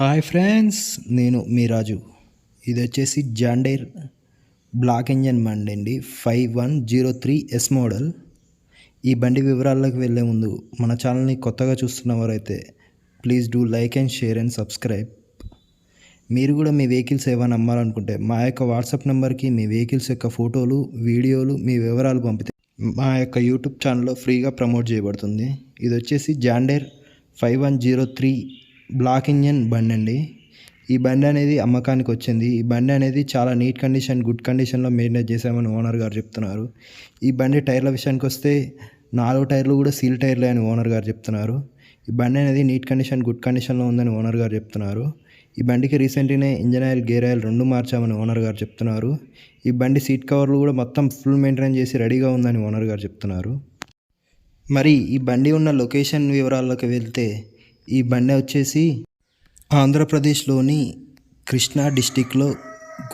Hi friends నేను మీ రాజు. ఇది వచ్చేసి జాండైర్ బ్లాక్ ఇంజన్ బండి అండి. Five one zero three S model. ఈ బండి వివరాల్లోకి వెళ్ళే ముందు మన ఛానల్ని కొత్తగా చూస్తున్నవారైతే please do like and share and subscribe. మీరు కూడా మీ వెహికల్స్ ఏమైనా అమ్మాలనుకుంటే మా యొక్క వాట్సాప్ నెంబర్కి మీ వెహికల్స్ యొక్క ఫోటోలు వీడియోలు మీ వివరాలు పంపితే మా యొక్క యూట్యూబ్ ఛానల్లో ఫ్రీగా ప్రమోట్ చేయబడుతుంది. ఇది వచ్చేసి జాండేర్ five one zero three black engine బండి అండి. ఈ బండి అనేది అమ్మకానికి వచ్చింది. ఈ బండి అనేది చాలా నీట్ కండిషన్ గుడ్ కండిషన్లో మెయింటైన్ చేశామని ఓనర్ గారు చెప్తున్నారు. ఈ బండి టైర్ల విషయానికి వస్తే నాలుగు టైర్లు కూడా సీల్ టైర్లే అని ఓనర్ గారు చెప్తున్నారు. ఈ బండి అనేది నీట్ కండిషన్ గుడ్ కండిషన్లో ఉందని ఓనర్ గారు చెప్తున్నారు. ఈ బండికి రీసెంట్గానే ఇంజన్ ఆయిల్ గేర్ ఆయిల్ రెండు మార్చామని ఓనర్ గారు చెప్తున్నారు. ఈ బండి సీట్ కవర్లు కూడా మొత్తం ఫుల్ మెయింటైన్ చేసి రెడీగా ఉందని ఓనర్ గారు చెప్తున్నారు. మరి ఈ బండి ఉన్న లొకేషన్ వివరాల్లోకి వెళ్తే ఈ బండి వచ్చేసి ఆంధ్రప్రదేశ్లోని కృష్ణా డిస్టిక్లో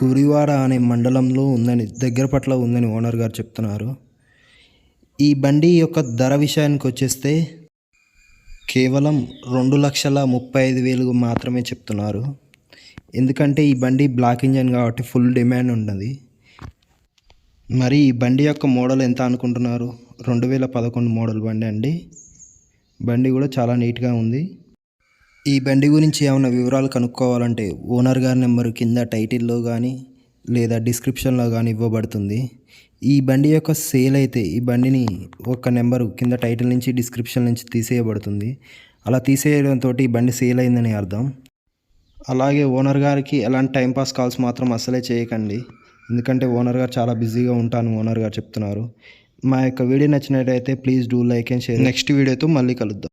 గురివాడ అనే మండలంలో ఉందని దగ్గర పట్ల ఉందని ఓనర్ గారు చెప్తున్నారు. ఈ బండి యొక్క ధర విషయానికి వచ్చేస్తే కేవలం రెండు లక్షల ముప్పై ఐదు వేలు మాత్రమే చెప్తున్నారు. ఎందుకంటే ఈ బండి బ్లాక్ ఇంజన్ కాబట్టి ఫుల్ డిమాండ్ ఉన్నది. మరి ఈ బండి యొక్క మోడల్ ఎంత అనుకుంటున్నారు? రెండు వేల పదకొండు మోడల్ బండి అండి. బండి కూడా చాలా నీట్గా ఉంది. ఈ బండి గురించి ఏమైనా వివరాలు కనుక్కోవాలంటే ఓనర్ గారి నెంబర్ కింద టైటిల్లో కానీ లేదా డిస్క్రిప్షన్లో కానీ ఇవ్వబడుతుంది. ఈ బండి యొక్క సేల్ అయితే ఈ బండిని ఒక నెంబరు కింద టైటిల్ నుంచి డిస్క్రిప్షన్ నుంచి తీసేయబడుతుంది. అలా తీసేయడంతో ఈ బండి సేల్ అయిందని అర్థం. అలాగే ఓనర్ గారికి ఎలాంటి టైంపాస్ కాల్స్ మాత్రం అస్సలే చేయకండి. ఎందుకంటే ఓనర్ గారు చాలా బిజీగా ఉంటాను ఓనర్ గారు చెప్తున్నారు. మా యొక్క వీడియో నచ్చినట్టయితే please do like and share. Next వీడియోతో మళ్ళీ కలుద్దాం.